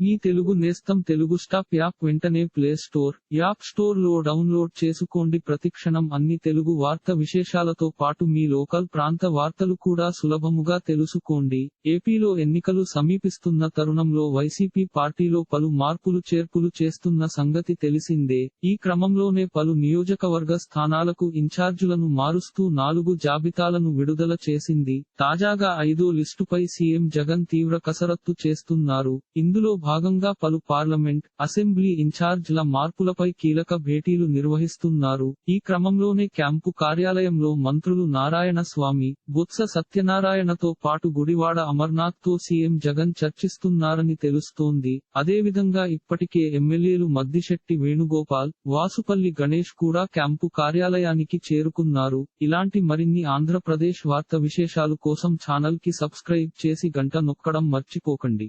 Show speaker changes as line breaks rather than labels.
మీ తెలుగు నేస్తం Telugu stop app వెంటనే play store app స్టోర్లో డౌన్లోడ్ చేసుకోండి. ప్రతిక్షణం అన్ని తెలుగు వార్త విశేషాలతో పాటు మీ లోకల్ ప్రాంత వార్తలు కూడా సులభముగా తెలుసుకోండి. ఏపీలో ఎన్నికలు సమీపిస్తున్న తరుణంలో వైసీపీ పార్టీలో పలు మార్పులు చేర్పులు చేస్తున్న సంగతి తెలిసిందే. ఈ క్రమంలోనే పలు నియోజకవర్గ స్థానాలకు ఇన్ఛార్జులను మారుస్తూ నాలుగు జాబితాలను విడుదల చేసింది. తాజాగా ఐదో లిస్టుపై సీఎం జగన్ తీవ్ర కసరత్తు చేస్తున్నారు. ఇందులో భాగంగా పలు పార్లమెంట్ అసెంబ్లీ ఇన్ఛార్జ్ల మార్పులపై కీలక భేటీలు నిర్వహిస్తున్నారు. ఈ క్రమంలోనే క్యాంపు కార్యాలయంలో మంత్రులు నారాయణ స్వామి బొత్స సత్యనారాయణతో పాటు గుడివాడ అమర్నాథ్తో సీఎం జగన్ చర్చిస్తున్నారని తెలుస్తోంది. అదేవిధంగా ఇప్పటికే ఎమ్మెల్యేలు మద్దిశెట్టి వేణుగోపాల్ వాసుపల్లి గణేష్ కూడా క్యాంపు కార్యాలయానికి చేరుకున్నారు. ఇలాంటి మరిన్ని ఆంధ్రప్రదేశ్ వార్త విశేషాలు కోసం ఛానల్కి సబ్స్క్రైబ్ చేసి గంట నొక్కడం మర్చిపోకండి.